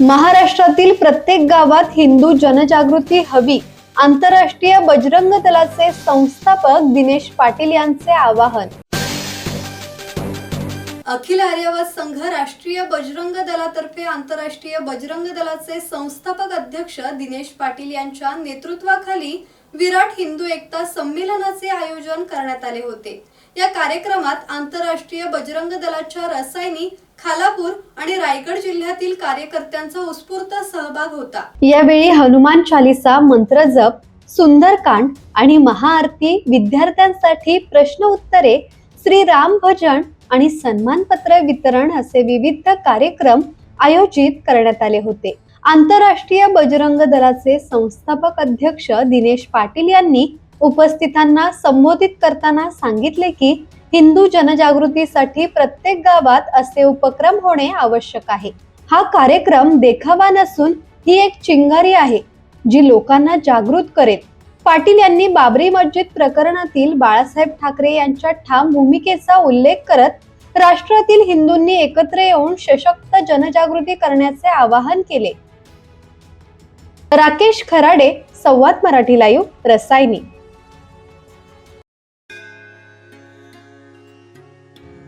महाराष्ट्रातील प्रत्येक गावात हिंदू जनजागृती हवी. आंतरराष्ट्रीय बजरंग दलाचे संस्थापक दिनेश पाटील यांचे आवाहन. अखिल आर्यवाद संघ राष्ट्रीय बजरंग दलातर्फे आंतरराष्ट्रीय बजरंग दलाचे संस्थापक अध्यक्ष दिनेश पाटील यांच्या नेतृत्वाखाली विराट हिंदू एकता संमेलनाचे आयोजन करण्यात आले होते. या कार्यक्रमात आंतरराष्ट्रीय बजरंग दलाच्या रसायनी खालापूर आणि रायगड जिल्ह्यातील कार्यकर्त्यांचा उत्स्फूर्त सहभाग होता. यावेळी हनुमान चालिसा मंत्र जप सुंदरकांड आणि महाआरती विद्यार्थ्यांसाठी प्रश्न उत्तरे श्री राम भजन आणि सन्मानपत्र वितरण असे विविध कार्यक्रम आयोजित करण्यात आले होते. आंतरराष्ट्रीय बजरंग दलाचे संस्थापक अध्यक्ष दिनेश पाटील यांनी उपस्थितांना संबोधित करताना सांगितले की हिंदू जनजागृतीसाठी प्रत्येक गावात असे उपक्रम होणे आवश्यक आहे. हा कार्यक्रम देखावा नसून ही एक चिंगारी आहे जी लोकांना जागृत करेल. पाटील यांनी बाबरी मस्जिद प्रकरणातील बाळासाहेब ठाकरे यांच्या ठाम भूमिकेचा उल्लेख करत राष्ट्रातील हिंदूंनी एकत्र येऊन सशक्त जनजागृती करण्याचे आवाहन केले. राकेश खराडे संवाद मराठी लाईव्ह रसायनी.